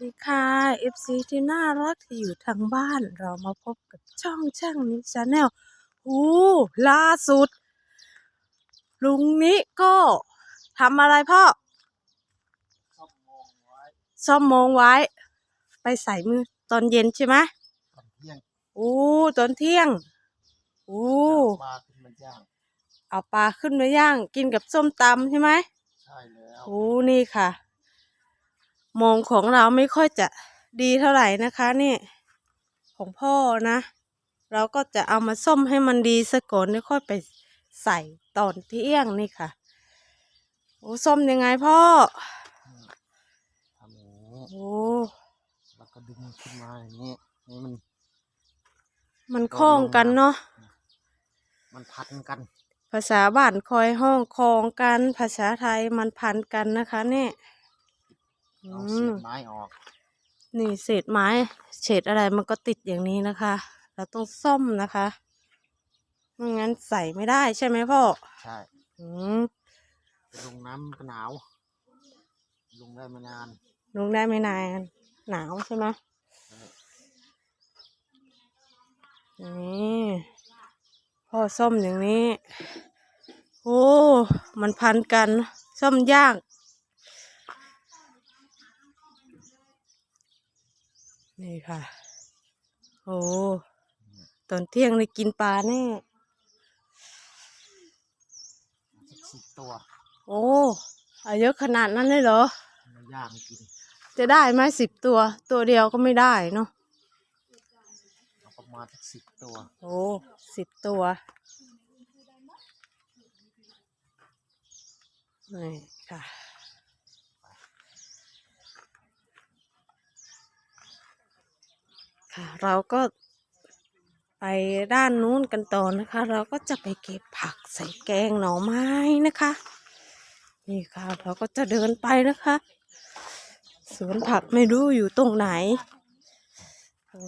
ดีค่ะ FC ที่น่ารักที่อยู่ทางบ้าน เรามาพบกับช่องช่างนิชาแนลโอ้ล่าสุด ลุงนี้ก็ทำอะไรพ่อซ่อมมองไว้ ไปใส่มือตอนเย็นใช่ไหมตอนเที่ยงโอ้ตอนเที่ยงโอ้ปลาขึ้นมาย่างเอาปลาขึ้นมาย่าง กินกับส้มตำใช่ไหมใช่แล้วโอ้นี่ค่ะ มองของเราไม่ค่อยจะดีเท่าไหร่นะคะนี่ของพ่อนะ เราก็จะเอามาส้มให้มันดีซะก่อนแล้วค่อยไปใส่ตอนเที่ยงนี่ค่ะโอ้ส้มยังไงพ่อทำอย่างนี้โอ้แล้วก็ดึงขึ้นมาอย่างนี้นี่มัน มันคล้องกันเนาะมันพันกัน ภาษาบ้านคอยห้องคล้องกัน ภาษาไทยมันพันกันนะคะเนี่ยอื เอามเศษไม้ออก นี่เศษไม้เศษอะไรมันก็ติดอย่างนี้นะคะ เราต้องซ่อมนะคะไม่งั้นใส่ไม่ได้ใช่ไหมพ่อ ใช่อืมไปลงน้ำก็หนาว ลงได้ไม่นาน ลงได้ไม่นาน หนาวใช่ไหมนี่พ่อซ่อมอย่างนี้ โอ้ มันพันกัน ซ่อมยาก นี่ค่ะ โอ้ตอนเที่ยงเลยกินปลาแน่สักสิบตัวโอ้เอาเยอะขนาดนั้นเลยเหรอมาย่างกินจะได้ไหมสิบตัว ตัวเดียวก็ไม่ได้เนาะเอาประมาณสักสิบตัว โอ้สิบตัวนี่ค่ะ ค่ะ เราก็ไปด้านนู้นกันต่อนะคะ เราก็จะไปเก็บผักใส่แกงหน่อไม้นะคะ นี่ค่ะ เราก็จะเดินไปนะคะสวนผักไม่รู้อยู่ตรงไหนโอ้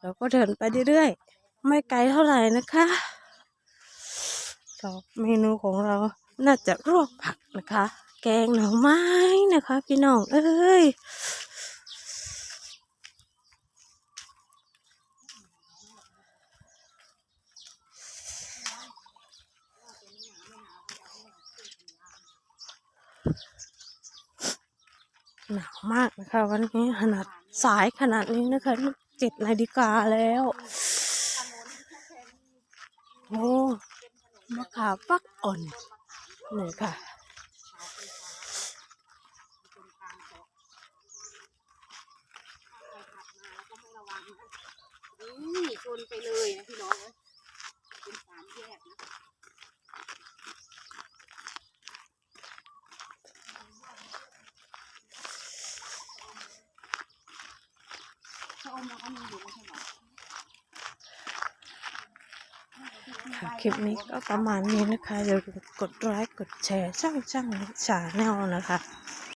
เราก็เดินไปเรื่อยๆไม่ไกลเท่าไหร่นะคะเราเมนูของเราน่าจะรวกผักนะคะ แกงหน่อไม้นะคะ พี่น้องเอ้ย หนาวมากนะคะวันนี้ขนาดสายขนาดนี้นะคะเจ็ดนาฬิกาแล้ว โอ้มะขามฟักอ่อนนี่ค่ะนี่ชนไปเลยนะพี่น้องเอ้ยเป็นสามแยกนะชะอมเราก็มีอยู่ไม่ใช่เหรอ คลิปนี้ก็ประมาณนี้นะคะอย่าลืมกดไลค์กดแชร์ช่างช่างชาแนลนะคะ